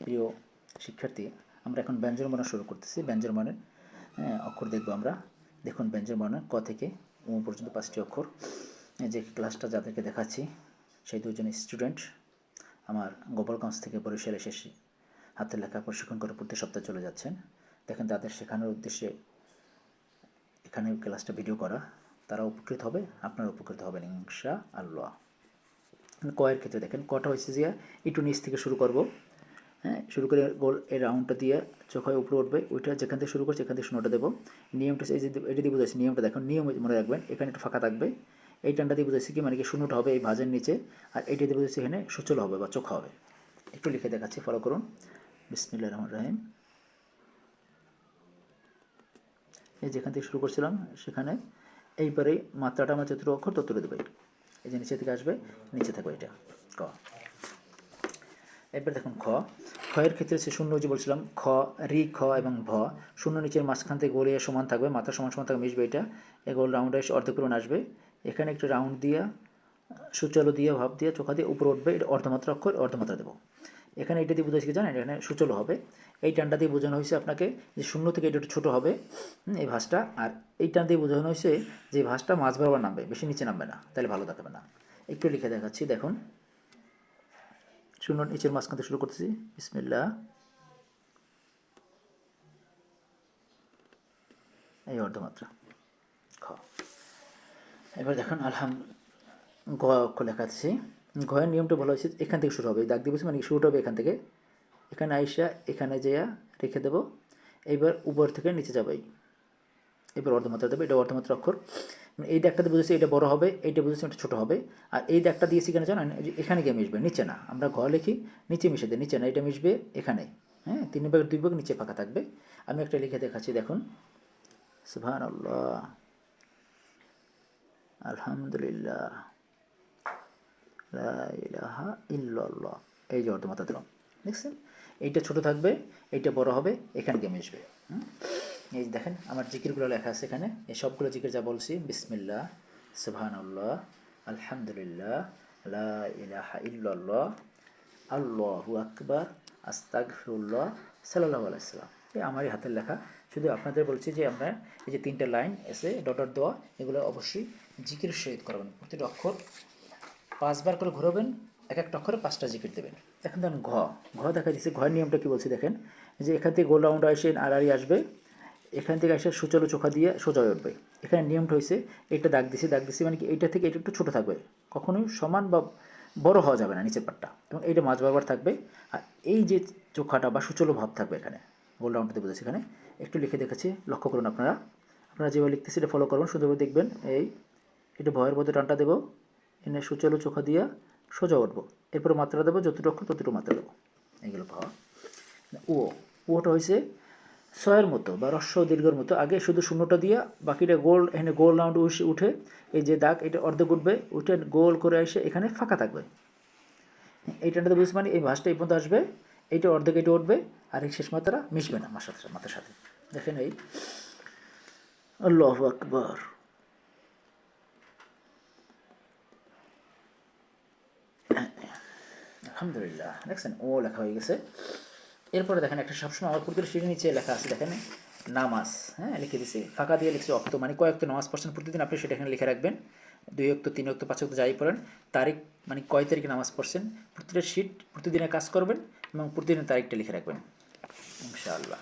প্রিয় শিক্ষার্থী আমরা এখন ব্যঞ্জন বর্ণ শুরু করতেছি। ব্যঞ্জন বর্ণের হ্যাঁ, অক্ষর দেখব আমরা। দেখুন ব্যঞ্জন বর্ণ ক থেকে উ পর্যন্ত পাঁচটি অক্ষর। যে ক্লাসটা যাদেরকে দেখাচ্ছি সেই দুজন স্টুডেন্ট আমার গোপালগঞ্জ থেকে বরিশাল এসে হাতের লেখা প্রশিক্ষণ করে প্রতি সপ্তাহে চলে যাচ্ছেন। দেখেন তাদের শেখানোর উদ্দেশ্যে এখানে ক্লাসটা ভিডিও করা। তারা উপকৃত হবে আপনারা উপকৃত হবেন ইনশা আল্লাহ কয়ের ক্ষেত্রে দেখেন কটা হয়েছে যে একটু নিচ থেকে শুরু করব। হ্যাঁ শুরু করে গোল এই রাউন্ডটা দিয়ে চোখ হয়ে উপরে উঠবে ওইটা যেখান থেকে শুরু করছে এখান থেকে শূন্যটা দেবো। নিয়মটা এই যে এটা দিয়ে বোঝাচ্ছি, নিয়মটা দেখুন নিয়ম মনে রাখবেন, এখানে একটু ফাঁকা থাকবে। এই টানটা দিয়ে বোঝাচ্ছি কি মানে কি শূন্যটা হবে এই ভাজের নিচে, আর এইটা দিয়ে বোঝাচ্ছি এখানে সূচল হবে বা চোখা হবে। একটু লিখে দেখাচ্ছি ফলো করুন। বিসমিল্লা রহমান রাহিম। এই যেখান থেকে শুরু করছিলাম, সেখানে এইবারে মাত্রাটা আমার চতুর অক্ষর তত্তরে দেবে। এই যে নিচে থেকে আসবে, নিচে থাকবে এটা। ক। এরপর দেখুন খ। খয়ের ক্ষেত্রে সে শূন্য যে বলছিলাম, খ, রি, খ এবং ভ, শূন্য নিচের মাঝখান থেকে গোলে সমান থাকবে মাথা সমান সমান থাকবে মিশবে এটা। এই গোল রাউন্ডে এসে অর্ধেক পরিমাণ আসবে। এখানে একটু রাউন্ড দিয়ে, সুচলো দিয়ে, ভাব দিয়ে, চোখা দিয়ে উপরে উঠবে, এটা অর্ধমাত্রা অক্ষর, অর্ধমাত্রা দেবো। এখানে এটা দিয়ে বোঝাচ্ছি কি জানেন? এখানে সুচলো হবে। এই টানটা দিয়ে বোঝানো হয়েছে আপনাকে যে শূন্য থেকে এটা একটু ছোটো হবে এই ভাঁজটা। আর এই টান দিয়ে বোঝানো হয়েছে যে ভাঁজটা মাছ বরাবর নামবে, বেশি নিচে নামবে না, তাহলে ভালো দেখাবে না। একটু লিখে দেখাচ্ছি, দেখুন। শূন্য নিচের মাঝখান থেকে শুরু করতেছি। বিসমিল্লা এই অর্ধমাত্রা। খ। এবার দেখুন, আলহাম, গ অক্ষর লেখা আছে। ঘয়ের নিয়মটা বলা হয়েছে, এখান থেকে শুরু হবে। দাগ দিবস মানে শুরুটা হবে এখান থেকে। এখানে আইসা এখানে যেয়া রেখে দেবো। এইবার উপর থেকে নিচে যাবে এবার অর্ধমাত্রা দেবে, এটা অর্ধমাত্রা অক্ষর। এই দাগটাতে বুঝেছি এটা বড় হবে, এইটা বুঝেছি এটা ছোটো হবে। আর এই দাগটা দিয়েছি কেন জানেন এখানে গিয়ে মিশবে, নিচে না। আমরা ঘর লিখি, নিচে মিশে দেয় নিচে না এটা মিশবে এখানে। হ্যাঁ তিন ভাগ দুই ভাগ নিচে ফাঁকা থাকবে। আমি একটা লিখে দেখাচ্ছি, দেখুন। সুবহান আল্লাহ আলহামদুলিল্লাহ ইলাহা এই যে অর্ধমাত্রা দিলাম। দেখছেন? এইটা ছোট থাকবে, এইটা বড় হবে, এখানে গিয়ে মিশবে। হুম? এই দেখেন, আমার জিকিরগুলো লেখা আছে এখানে। এই সবগুলো জিকির যা বলছি, বিসমিল্লাহ, সুবহানাল্লাহ, আলহামদুলিল্লাহ, লা ইলাহা ইল্লাল্লাহ, আল্লাহু আকবার, আস্তাগফিরুল্লাহ, সাল্লাল্লাহু আলাইহি সাল্লাম। এই আমারই হাতের লেখা। শুধু আপনাদের বলছি যে আমরা এই যে তিনটা লাইন এসে ডটার দেওয়া এগুলো অবশ্যই জিকির সহিত করবেন। প্রতিটা অক্ষর পাঁচবার করে ঘোরাবেন, এক একটা অক্ষরে পাঁচটা জিকির দেবেন। এখন ধরেন ঘ। ঘ দেখা যাচ্ছে ঘয়ের নিয়মটা কী বলছি দেখেন? যে এখান থেকে গোল রাউন্ড আসে আড়াড়ি আসবে এখান থেকে এসে সুচালো চোখা দিয়ে সোজা হয়ে উঠবে। এখানে নিয়মটা হয়েছে এটা দাগ দিছি দাগ দিছি মানে কি এইটা থেকে এটা একটু ছোটো থাকবে। কখনোই সমান বা বড় হওয়া যাবে না নিচের পাটটা। এবং এইটা মাঝ বরাবর থাকবে। আর এই যে চোখাটা বা সুচলো ভাব থাকবে এখানে, গোল রাউন্ডটাতে বুঝেছি এখানে, একটু লিখে দেখাচ্ছি, লক্ষ্য করুন আপনারা। আপনারা যেভাবে লিখতেছি এটা ফলো করুন সুন্দরভাবে দেখবেন। এই, এটা ভয়ের মধ্যে টানটা দেবো। এনে সুচালো চোখা দিয়ে সোজা উঠবো। এরপরে মাত্রা দেবো, যতটুকু ততটুকু মাত্রা দেবো। এগুলো পাওয়া। ও, ওটা হয়েছে ছয়ের মতো বা রস্য দীর্ঘের মতো। আগে শুধু শূন্যটা দিয়া, বাকিটা গোল, এখানে গোল রাউন্ড উঠে এই যে দাগ, এটা অর্ধেক উঠবে, উঠে গোল করে এসে এখানে ফাঁকা থাকবে। এইটাতে বুঝতে মানে এই ভাঁজটা এই পর্যন্ত আসবে, এইটা অর্ধেক এটা উঠবে, আর এই শেষ মাত্রা মিশবে না মাসার সাথে মাথার সাথে। দেখেন এই। আল্লাহ আকবর। আলহামদুলিল্লাহ, দেখছেন? ও লেখা হয়ে গেছে। এরপরে দেখেন একটা সবসময় আমার প্রতিটা সিঁড়ি নিচে লেখা আছে, দেখেন, নামাজ হ্যাঁ লিখে দিছি। ফাঁকা দিয়ে লিখছি অক্ত মানে কয়েকটা নামাজ পড়ছেন প্রতিদিন আপনি সেটা এখানে লিখে রাখবেন। দুই অক্ত, তিন অক্ত, পাঁচ অক্ত যাই পড়েন, তারিখ মানে কয় তারিখে নামাজ পড়ছেন, প্রতিটা শিট প্রতিদিনের কাজ করবেন এবং প্রতিদিনের তারিখটা লিখে রাখবেন, ইনশাআল্লাহ।